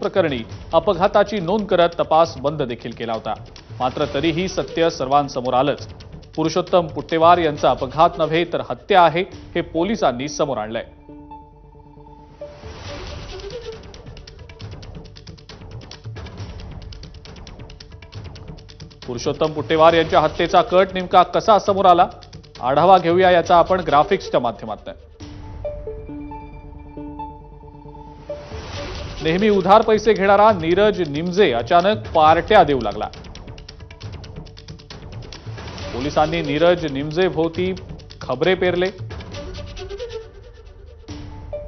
प्रकरणी अपघाताची नोंद करत तपास बंद देखील केला होता. मात्र तरीही सत्य सर्वांसमोर आलंच. पुरुषोत्तम पुट्टेवार यांचा अपघात नव्हे तर हत्या आहे हे पोलिसांनी समोर आणलंय. पुरुषोत्तम पुट्टेवार यांच्या हत्येचा कट नेमका कसा समोर आला? आढावा घेऊया याचा आपण ग्राफिक्सच्या माध्यमातून. नेहमी उधार पैसे घेणारा नीरज निमजे अचानक पार्ट्या देऊ लागला. पोलिसांनी नीरज निमजे भोवती खबरे पेरले.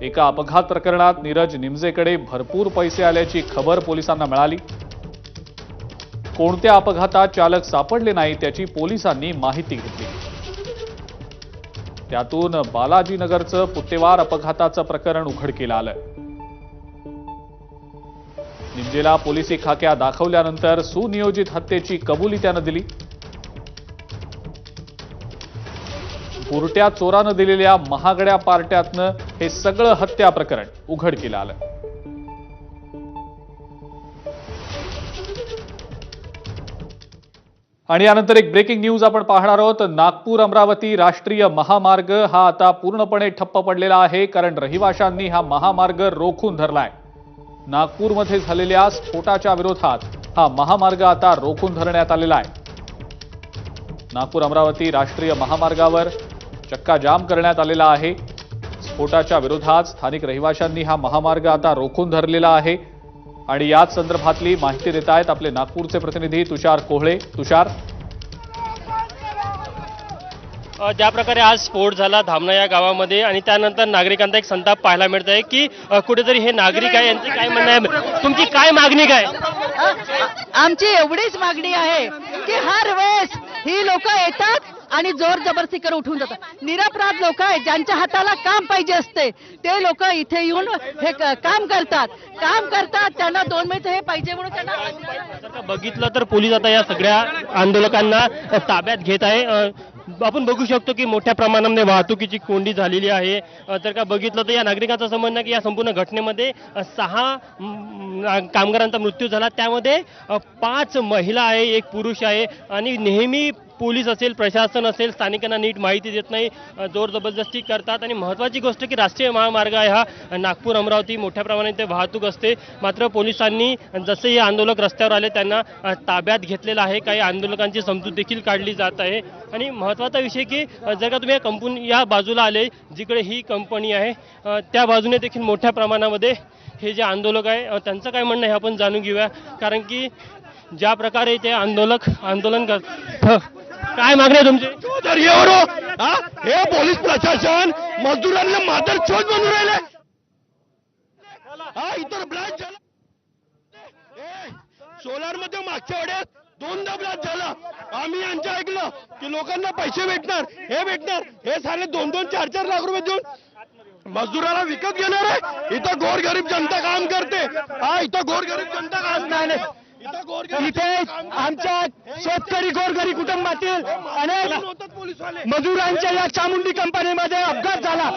एका अपघात प्रकरणात नीरज निमजेकडे भरपूर पैसे आल्याची खबर पोलिसांना मिळाली. कोणत्या अपघातात चालक सापडले नाही त्याची पोलिसांनी माहिती घेतली. त्यातून बालाजीनगरचं पुत्तेवार अपघाताचं प्रकरण उघडकीला आलं. जिला पोलिसी खाक्या दाखवल्यानंतर सुनियोजित हत्येची कबुली त्यानं दिली. बुरट्या चोरानं दिलेल्या महागड्या पार्ट्यातनं हे सगळं हत्या प्रकरण उघडकीला आलं. आणि यानंतर एक ब्रेकिंग न्यूज आपण पाहणार आहोत. नागपूर अमरावती राष्ट्रीय महामार्ग हा आता पूर्णपणे ठप्प पडलेला आहे कारण रहिवाशांनी हा महामार्ग रोखून धरलाय. नागपूरमध्ये झालेल्या स्फोटाच्या विरोधात हा महामार्ग आता रोखून धरण्यात आलेला आहे. नागपूर अमरावती राष्ट्रीय महामार्गावर चक्का जाम करण्यात आलेला आहे. स्फोटाच्या विरोधात स्थानिक रहिवाशांनी हा महामार्ग आता रोखून धरलेला आहे. आणि याच संदर्भातली माहिती देत आहेत आपले नागपूरचे प्रतिनिधी तुषार कोहळे. तुषार? ज्या प्रकारे आज स्फोट झाला धामणा या गावामध्ये आणि त्यानंतर नागरिकांचा एक संताप पाहायला मिळत आहे की कुठेतरी हे नागरिक आहे यांचं काय म्हणणं आहे? तुमची काय मागणी काय? आमची एवढीच मागणी आहे की हर वेळेस ही लोक येतात आणि जोर जबरदस्ती करून उठून जातात. निरपराध लोक आहेत ज्यांच्या हाताला काम पाहिजे असते ते लोक इथे येऊन हे काम करतात. काम करतात त्यांना दोन मिनिट हे पाहिजे म्हणून त्यांना बघितलं तर पोलीस आता या सगळ्या आंदोलकांना ताब्यात घेत आहे. आपण बघू शकतो की मोठ्या प्रमाणामध्ये वाहतुकीची कोंडी झालेली आहे. जर का बघितलं तर या नागरिकांचं संबंध की या संपूर्ण घटनेमध्ये सहा कामगारांचा मृत्यू झाला. त्यामध्ये पाच महिला आहे एक पुरुष आहे. आणि नेहमी पोलीस असेल प्रशासन असेल स्थानिकांना नीट माहिती देत नाही जोर जबरदस्ती करतात. आणि महत्त्वाची गोष्ट की राष्ट्रीय महामार्ग आहे हा. नागपूर अमरावती मोठ्या प्रमाणात इथे वाहतूक असते. मात्र पोलिसांनी जसे हे आंदोलक रस्त्यावर आले त्यांना ताब्यात घेतलेलं आहे. काही आंदोलकांची समजूत देखील काढली जात आहे. आणि महत्त्वाचा विषय की जर का तुम्ही या कंपनी या बाजूला आले जिकडे ही कंपनी आहे त्या बाजूने देखील मोठ्या प्रमाणामध्ये हे जे आंदोलक आहे त्यांचं काय म्हणणं आहे हे आपण जाणून घेऊया. कारण की ज्या प्रकारे ते आंदोलक आंदोलन कर काय मागणी आहे तुमची? चौधरी हो. हा? हे पोलीस प्रशासन मजदूरांना मातर चोट बनवून राहिले. हा इतर ब्लास्ट झाला. सोलारमध्ये मागच्या वेळेस दोनदा ब्लास्ट झाला. आम्ही यांचं ऐकलं की लोकांना पैसे भेटणार हे भेटणार. हे सारे दोन दोन चार चार लाख रुपये देऊन. मजदूराला विकत घेणार आहे? इथं गोरगरीब जनता काम करते. हा इथं गोरगरीब जनता काम नाही इथं गोरगरीब इथे जनता काम करते. आमच्या शेतकरी गोरगरी कुटुंबातील अनेक मजुरांच्या या चामुंडी कंपनीमध्ये अपघात झाला.